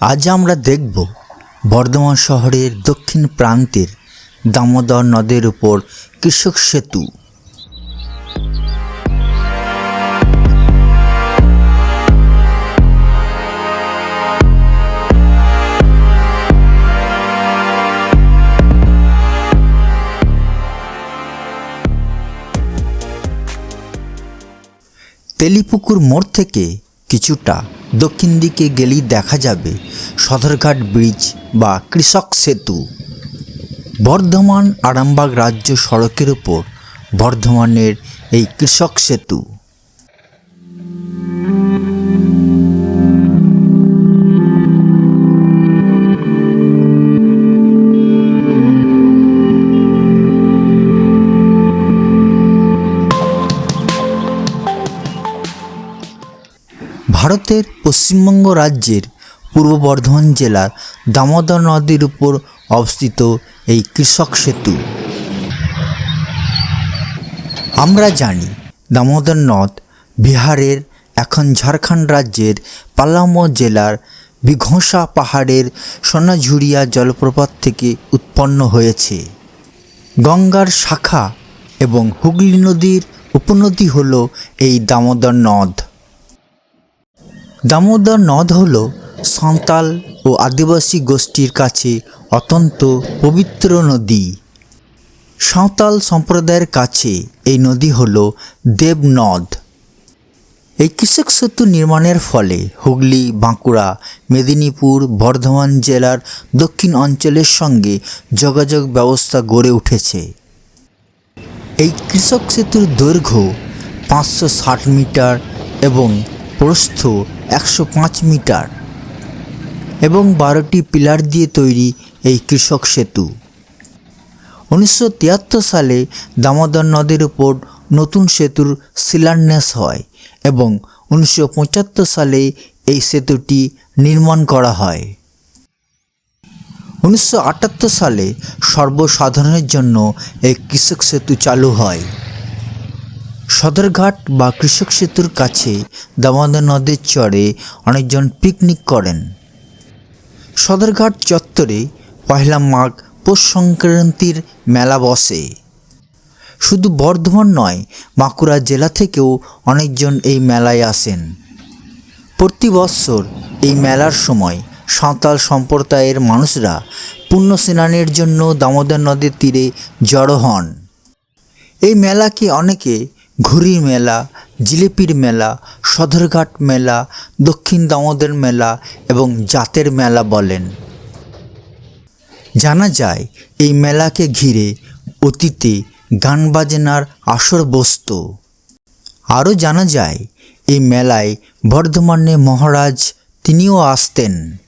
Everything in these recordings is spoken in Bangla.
আজ আমরা দেখব বর্ধমান শহরের দক্ষিণ প্রান্তের দামোদর নদের উপর কৃষক সেতু। তেলিপুকুর মোড় থেকে কিছুটা দক্ষিণ দিকে গেলেই দেখা যাবে সদরঘাট ব্রিজ বা কৃষক সেতু। বর্ধমান আরামবাগ রাজ্য সড়কের উপর বর্ধমানের এই কৃষক সেতু। ভারতের পশ্চিমবঙ্গ রাজ্যের পূর্ব বর্ধমান জেলার দামোদর নদীর উপর অবস্থিত এই কৃষক সেতু। আমরা জানি, দামোদর নদ বিহারের এখন ঝাড়খণ্ড রাজ্যের পালামো জেলার বিঘোষা পাহাড়ের সোনাঝুরিয়া জলপ্রপাত থেকে উৎপন্ন হয়েছে। গঙ্গার শাখা এবং হুগলি নদীর উপনদী হল এই দামোদর নদ। দামোদর নদ হল সাঁওতাল ও আদিবাসী গোষ্ঠীর কাছে অত্যন্ত পবিত্র নদী। সাঁওতাল সম্প্রদায়ের কাছে এই নদী হল দেবনদ। এই কৃষক সেতু নির্মাণের ফলে হুগলি, বাঁকুড়া, মেদিনীপুর, বর্ধমান জেলার দক্ষিণ অঞ্চলের সঙ্গে যোগাযোগ ব্যবস্থা গড়ে উঠেছে। এই কৃষক সেতুর দৈর্ঘ্য পাঁচশো ষাট মিটার এবং প্রস্থ একশো পাঁচ মিটার এবং বারোটি পিলার দিয়ে তৈরি এই কৃষক সেতু। উনিশশো তিয়াত্তর সালে দামোদর নদীর উপর নতুন সেতুর শিলান্যাস হয় এবং উনিশশো পঁচাত্তর সালে এই সেতুটি নির্মাণ করা হয়। উনিশশো আটাত্তর সালে সর্বসাধারণের জন্য এই কৃষক সেতু চালু হয়। সদরঘাট বা কৃষক সেতুর কাছে দামোদর নদীর চরে অনেকজন পিকনিক করেন। সদরঘাট চত্বরে পয়লা মাঘ পৌষ সংক্রান্তির মেলা বসে। শুধু বর্ধমান নয়, বাঁকুড়া জেলা থেকেও অনেকজন এই মেলায় আসেন। প্রতি বৎসর এই মেলার সময় সাঁওতাল সম্প্রদায়ের মানুষরা পুণ্য স্নানের জন্য দামোদর নদীর তীরে জড়ো হন। এই মেলাকে অনেকে ঘুড়ির মেলা, জিলিপির মেলা, সদরঘাট মেলা, দক্ষিণ দামোদর মেলা এবং জাতের মেলা বলেন। জানা যায়, এই মেলাকে ঘিরে অতীতে গান বাজনার আসর বসত। আরও জানা যায়, এই মেলায় বর্ধমানে মহারাজ তিনিও আসতেন।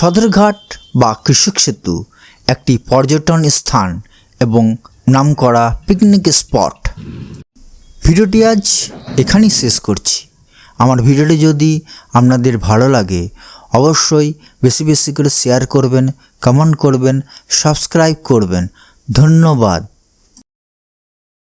সদরঘাট বা কৃষক সেতু একটি পর্যটন স্থান এবং নামকরা পিকনিক স্পট ভিডিওটি আজ এখানেই শেষ করছি। আমার ভিডিওটি যদি আপনাদের ভালো লাগে, অবশ্যই বেশি বেশি করে শেয়ার করবেন কমেন্ট করবেন সাবস্ক্রাইব করবেন। ধন্যবাদ।